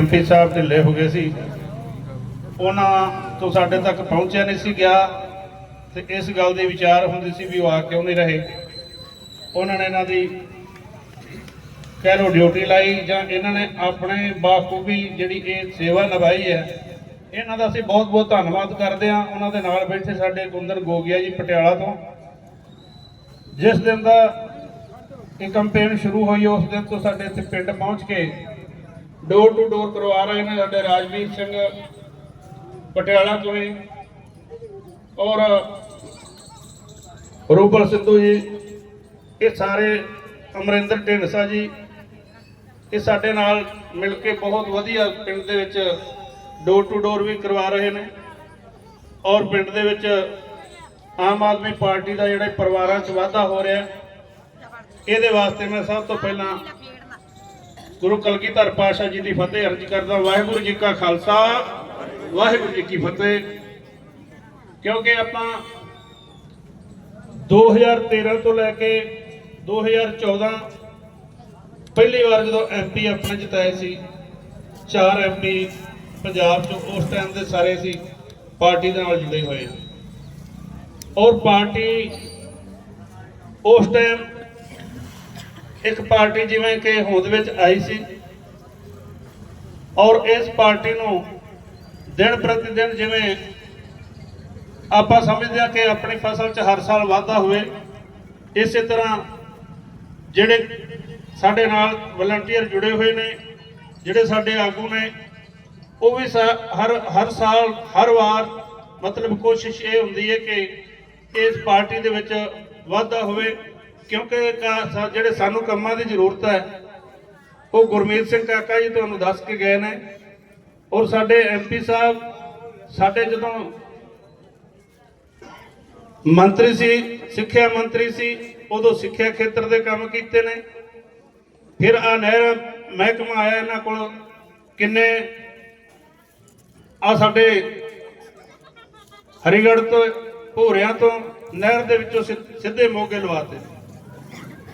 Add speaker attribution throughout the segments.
Speaker 1: MP ਸਾਹਿਬ ਢਿੱਲੇ ਹੋ ਗਏ ਸੀ। ਉਹਨਾਂ ਤੋਂ ਸਾਡੇ ਤੱਕ ਪਹੁੰਚਿਆ ਨਹੀਂ ਸੀ ਗਿਆ। ਤੇ ਇਸ ਗੱਲ ਦੀ ਵਿਚਾਰ ਹੁੰਦੇ ਸੀ ਵੀ ਉਹ ਆ ਕਿਉਂ ਨਹੀਂ ਰਹੇ। ਉਹਨਾਂ ਨੇ ਇਹਨਾਂ ਦੀ ਕਹਿ ਲਓ ਡਿਊਟੀ ਲਾਈ ਜਾਂ ਇਹਨਾਂ ਨੇ ਆਪਣੇ ਬਾਖੂਬੀ ਜਿਹੜੀ ਇਹ ਸੇਵਾ ਨਿਭਾਈ ਹੈ, ਇਹਨਾਂ ਦਾ ਅਸੀਂ ਬਹੁਤ ਬਹੁਤ ਧੰਨਵਾਦ ਕਰਦੇ ਹਾਂ। ਉਹਨਾਂ ਦੇ ਨਾਲ ਬੈਠੇ ਸਾਡੇ ਗੁੰਦਰ ਗੋਗਿਆ ਜੀ ਪਟਿਆਲਾ ਤੋਂ। ਜਿਸ ਦਿਨ ਦਾ ਇਹ ਕੰਪੇਨ ਸ਼ੁਰੂ ਹੋਈ, ਉਸ ਦਿਨ ਤੋਂ ਸਾਡੇ ਇੱਥੇ ਪਿੰਡ ਪਹੁੰਚ ਕੇ ਡੋਰ ਟੂ ਡੋਰ ਕਰਵਾ ਰਹੇ ਨੇ ਸਾਡੇ ਰਾਜਵੀਰ ਸਿੰਘ ਪਟਿਆਲਾ ਤੋਂ ਹੀ। ਔਰ ਰੂਪਲ ਸਿੱਧੂ ਜੀ, ਇਹ ਸਾਰੇ ਅਮਰਿੰਦਰ ਢਿੰਡਸਾ ਜੀ, ਇਹ ਸਾਡੇ ਨਾਲ ਮਿਲ ਕੇ ਬਹੁਤ ਵਧੀਆ ਪਿੰਡ ਦੇ ਵਿੱਚ ਡੋਰ ਟੂ ਡੋਰ ਵੀ ਕਰਵਾ ਰਹੇ ਨੇ। ਔਰ ਪਿੰਡ ਦੇ ਵਿੱਚ ਆਮ ਆਦਮੀ ਪਾਰਟੀ ਦਾ ਜਿਹੜੇ ਪਰਿਵਾਰਾਂ 'ਚ ਵਾਧਾ ਹੋ ਰਿਹਾ, ਇਹਦੇ ਵਾਸਤੇ ਮੈਂ ਸਭ ਤੋਂ ਪਹਿਲਾਂ ਗੁਰੂ ਕਲਗੀਧਰ ਪਾਤਸ਼ਾਹ ਜੀ ਦੀ ਫਤਿਹ ਅਰਜ਼ ਕਰਦਾ, ਵਾਹਿਗੁਰੂ ਜੀ ਕਾ ਖਾਲਸਾ, ਵਾਹਿਗੁਰੂ ਜੀ ਕੀ ਫਤਿਹ। ਕਿਉਂਕਿ ਆਪਾਂ 2013 ਤੋਂ ਲੈ ਕੇ 2014 ਪਹਿਲੀ ਵਾਰ ਜਦੋਂ ਐਮਪੀ ਆਪਣੇ ਜਿਤਾਏ ਸੀ, ਚਾਰ ਐਮਪੀ ਪੰਜਾਬ ਚੋਂ ਉਸ ਟਾਈਮ ਦੇ ਸਾਰੇ ਸੀ, ਪਾਰਟੀ ਦੇ ਨਾਲ ਜੁੜੇ ਹੋਏ ਔਰ ਪਾਰਟੀ ਉਸ ਟਾਈਮ ਇੱਕ ਪਾਰਟੀ ਜਿਵੇਂ ਕਿ ਹੋਂਦ ਵਿੱਚ ਆਈ ਸੀ ਔਰ ਇਸ ਪਾਰਟੀ ਨੂੰ ਦਿਨ ਪ੍ਰਤੀ ਦਿਨ ਜਿਵੇਂ ਆਪਾਂ ਸਮਝਦੇ ਆ ਕਿ ਆਪਣੀ ਫਸਲ 'ਚ ਹਰ ਸਾਲ ਵਾਧਾ ਹੋਵੇ, ਇਸੇ ਤਰ੍ਹਾਂ ਜਿਹੜੇ ਸਾਡੇ ਨਾਲ ਵਲੰਟੀਅਰ ਜੁੜੇ ਹੋਏ ਨੇ, ਜਿਹੜੇ ਸਾਡੇ ਆਗੂ ਨੇ, ਉਹ ਵੀ ਸਾ- ਹਰ ਹਰ ਸਾਲ, ਹਰ ਵਾਰ ਮਤਲਬ ਕੋਸ਼ਿਸ਼ ਇਹ ਹੁੰਦੀ ਹੈ ਕਿ ਇਸ ਪਾਰਟੀ ਦੇ ਵਿੱਚ ਵਾਧਾ ਹੋਵੇ। ਕਿਉਂਕਿ ਕਾ- ਜਿਹੜੇ ਸਾਨੂੰ ਕੰਮਾਂ ਦੀ ਜ਼ਰੂਰਤ ਹੈ, ਉਹ ਗੁਰਮੀਤ ਸਿੰਘ ਕਾਕਾ ਜੀ ਤੁਹਾਨੂੰ ਦੱਸ ਕੇ ਗਏ ਨੇ। ਔਰ ਸਾਡੇ ਐਮਪੀ ਸਾਹਿਬ, ਸਾਡੇ ਜਦੋਂ ਮੰਤਰੀ ਸੀ, ਸਿੱਖਿਆ ਮੰਤਰੀ ਸੀ, ਉਦੋਂ ਸਿੱਖਿਆ ਖੇਤਰ ਦੇ ਕੰਮ ਕੀਤੇ ਨੇ। ਫਿਰ ਆ ਨਹਿਰ ਮਹਿਕਮਾ ਆਇਆ ਇਹਨਾਂ ਕੋਲ, ਕਿੰਨੇ ਆ ਸਾਡੇ ਹਰੀਗੜ੍ਹ ਤੋਂ, ਭੋਰਿਆਂ ਤੋਂ ਨਹਿਰ ਦੇ ਵਿੱਚੋਂ ਸਿ- ਸਿੱਧੇ ਮੋਗੇ ਲਵਾਤੇ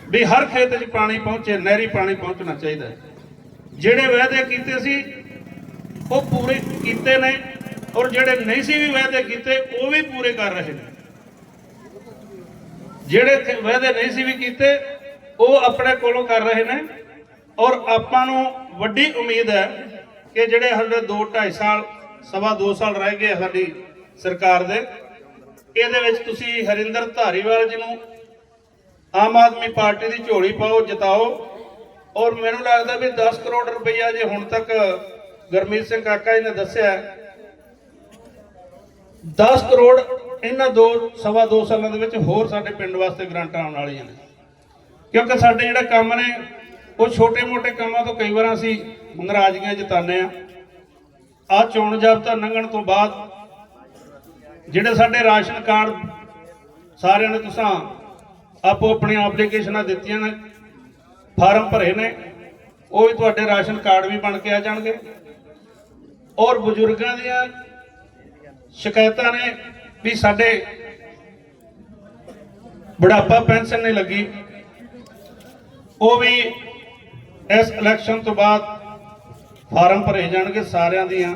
Speaker 1: ਵੀ ਹਰ ਖੇਤ 'ਚ ਪਾਣੀ ਪਹੁੰਚੇ, ਨਹਿਰੀ ਪਾਣੀ ਪਹੁੰਚਣਾ ਚਾਹੀਦਾ। ਜਿਹੜੇ ਵਾਅਦੇ ਕੀਤੇ ਸੀ, ਉਹ ਪੂਰੇ ਕੀਤੇ ਨੇ, ਔਰ ਜਿਹੜੇ ਨਹੀਂ ਸੀ ਵੀ ਵਾਅਦੇ ਕੀਤੇ, ਉਹ ਵੀ ਪੂਰੇ ਕਰ ਰਹੇ ਨੇ। ਜਿਹੜੇ ਕ- ਵਾਅਦੇ ਨਹੀਂ ਸੀ ਵੀ ਕੀਤੇ, ਉਹ ਆਪਣੇ ਕੋਲੋਂ ਕਰ ਰਹੇ ਨੇ, ਔਰ ਆਪਾਂ ਨੂੰ ਵੱਡੀ ਉਮੀਦ ਹੈ ਕਿ ਜਿਹੜੇ ਹਲੇ 2 2.5 ਸਾਲ, ਸਵਾ 2 ਸਾਲ ਰਹਿ ਗਏ ਸਾਡੀ ਸਰਕਾਰ ਦੇ, ਇਹਦੇ ਵਿੱਚ ਤੁਸੀਂ ਹਰਿੰਦਰ ਧਾਰੀਵਾਲ ਜੀ ਨੂੰ ਆਮ ਆਦਮੀ ਪਾਰਟੀ ਦੀ ਝੋਲੀ ਪਾਓ ਜਿਤਾਓ। ਔਰ ਮੈਨੂੰ ਲੱਗਦਾ ਵੀ 10 ਕਰੋੜ ਰੁਪਈਆ ਜੇ ਹੁਣ ਤੱਕ ਗਰਮੀਤ ਸਿੰਘ ਕਾਕਾ ਜੀ ਨੇ ਦੱਸਿਆ ਹੈ, 10 ਕਰੋੜ ਇਹਨਾਂ ਦੋ ਸਵਾ ਦੋ ਸਾਲਾਂ ਦੇ ਵਿੱਚ ਹੋਰ ਸਾਡੇ ਪਿੰਡ ਵਾਸਤੇ ਗ੍ਰਾਂਟਾਂ ਆਉਣ ਵਾਲੀਆਂ ਨੇ। ਕਿਉਂਕਿ ਸਾਡੇ ਜਿਹੜੇ ਕੰਮ ਨੇ ਉਹ ਛੋਟੇ-ਮੋਟੇ ਕੰਮਾਂ ਤੋਂ ਕਈ ਵਾਰ ਅਸੀਂ ਨਾਰਾਜ਼ਗੀਆਂ ਜਤਾਉਂਦੇ ਆ ਆ ਚੋਣ ਜਾਬਤਾ ਲੰਘਣ ਤੋਂ ਬਾਅਦ ਜਿਹੜੇ ਸਾਡੇ ਰਾਸ਼ਨ ਕਾਰਡ ਸਾਰਿਆਂ ਨੇ ਤੁਸੀਂ ਆਪੋ ਆਪਣੀਆਂ ਐਪਲੀਕੇਸ਼ਨਾਂ ਦਿੱਤੀਆਂ ਨੇ, ਫਾਰਮ ਭਰੇ ਨੇ, ਉਹ ਵੀ ਤੁਹਾਡੇ ਰਾਸ਼ਨ ਕਾਰਡ ਵੀ ਬਣ ਕੇ ਆ ਜਾਣਗੇ। ਔਰ ਬਜ਼ੁਰਗਾਂ ਦੀਆਂ ਸ਼ਿਕਾਇਤਾਂ ਨੇ ਵੀ ਸਾਡੇ ਬੁਢਾਪਾ ਪੈਨਸ਼ਨ ਨਹੀਂ ਲੱਗੀ। ਉਹ ਵੀ ਇਸ ਇਲੈਕਸ਼ਨ ਤੋਂ ਬਾਅਦ ਫਾਰਮ ਭਰੇ ਜਾਣਗੇ ਸਾਰਿਆਂ ਦੀਆਂ,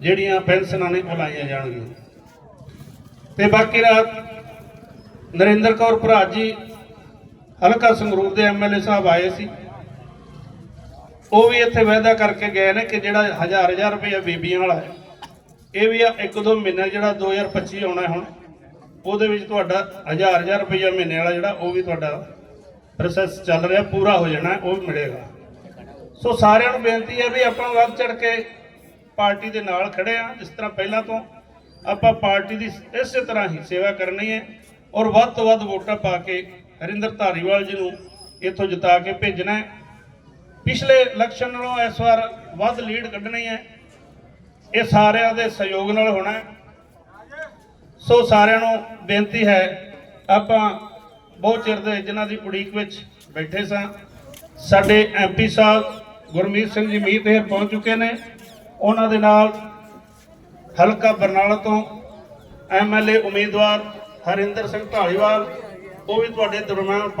Speaker 1: ਜਿਹੜੀਆਂ ਪੈਨਸ਼ਨਾਂ ਨੇ ਉਹ ਲਾਈਆਂ ਜਾਣਗੀਆਂ। ਤੇ ਬਾਕੀ ਰਾਤ ਨਰਿੰਦਰ ਕੌਰ ਭਰਾ ਜੀ, ਹਲਕਾ ਸੰਗਰੂਰ ਦੇ ਐਮਐਲਏ ਸਾਹਿਬ ਆਏ ਸੀ। ਉਹ ਵੀ ਇੱਥੇ ਵਾਅਦਾ ਕਰਕੇ ਗਏ ਨੇ ਕਿ ਜਿਹੜਾ ਹਜ਼ਾਰ ਹਜ਼ਾਰ ਰੁਪਏ ਬੀਬੀਆਂ ਵਾਲਾ ਇਹ ਵੀ ਆ ਇੱਕ ਦੋ ਮਹੀਨਾ ਜਿਹੜਾ 2025 ਆਉਣਾ ਹੁਣ, ਉਹਦੇ ਵਿੱਚ ਤੁਹਾਡਾ ਹਜ਼ਾਰ ਹਜ਼ਾਰ ਰੁਪਏ ਮਹੀਨੇ ਵਾਲਾ ਜਿਹੜਾ, ਉਹ ਵੀ ਤੁਹਾਡਾ ਪ੍ਰੋਸੈਸ ਚੱਲ ਰਿਹਾ, ਪੂਰਾ ਹੋ ਜਾਣਾ, ਉਹ ਵੀ ਮਿਲੇਗਾ। ਸੋ ਸਾਰਿਆਂ ਨੂੰ ਬੇਨਤੀ ਹੈ ਵੀ ਆਪਾਂ ਵੱਧ ਚੜ ਕੇ ਪਾਰਟੀ ਦੇ ਨਾਲ ਖੜੇ ਆ ਜਿਸ ਤਰ੍ਹਾਂ ਪਹਿਲਾਂ ਤੋਂ ਆਪਾਂ ਪਾਰਟੀ ਦੀ ਇਸੇ ਤਰ੍ਹਾਂ ਹੀ ਸੇਵਾ ਕਰਨੀ ਹੈ। ਔਰ ਵੱਧ ਤੋਂ ਵੱਧ ਵੋਟਾਂ ਪਾ ਕੇ ਹਰਿੰਦਰ ਧਾਰੀਵਾਲ ਜੀ ਨੂੰ ਇੱਥੋਂ ਜਿਤਾ ਕੇ ਭੇਜਣਾ ਹੈ। ਪਿਛਲੇ ਇਲੈਕਸ਼ਨ ਨਾਲੋਂ ਇਸ ਵਾਰ ਵੱਧ ਲੀਡ ਕੱਢਣੀ ਹੈ। ਇਹ ਸਾਰਿਆਂ ਦੇ ਸਹਿਯੋਗ ਨਾਲ ਹੋਣਾ ਹੈ। ਸੋ ਸਾਰਿਆਂ ਨੂੰ ਬੇਨਤੀ ਹੈ, ਆਪਾਂ ਬਹੁਤ ਚਿਰ ਦੇ ਜਿਨ੍ਹਾਂ ਦੀ ਉਡੀਕ ਵਿੱਚ ਬੈਠੇ ਸਾਂ। ਸਾਡੇ ਐਮਪੀ ਸਾਹਿਬ ਗੁਰਮੀਤ ਸਿੰਘ ਜੀ ਮੀਤ ਹੇਰ ਪਹੁੰਚ ਚੁੱਕੇ ਨੇ। ਉਹਨਾਂ ਦੇ ਨਾਲ ਹਲਕਾ ਬਰਨਾਲਾ ਤੋਂ ਐਮਐਲਏ ਉਮੀਦਵਾਰ ਹਰਿੰਦਰ ਸਿੰਘ ਢਾਲੀਵਾਲ ਉਹ ਵੀ ਤੁਹਾਡੇ ਦਰਮਿਆਨ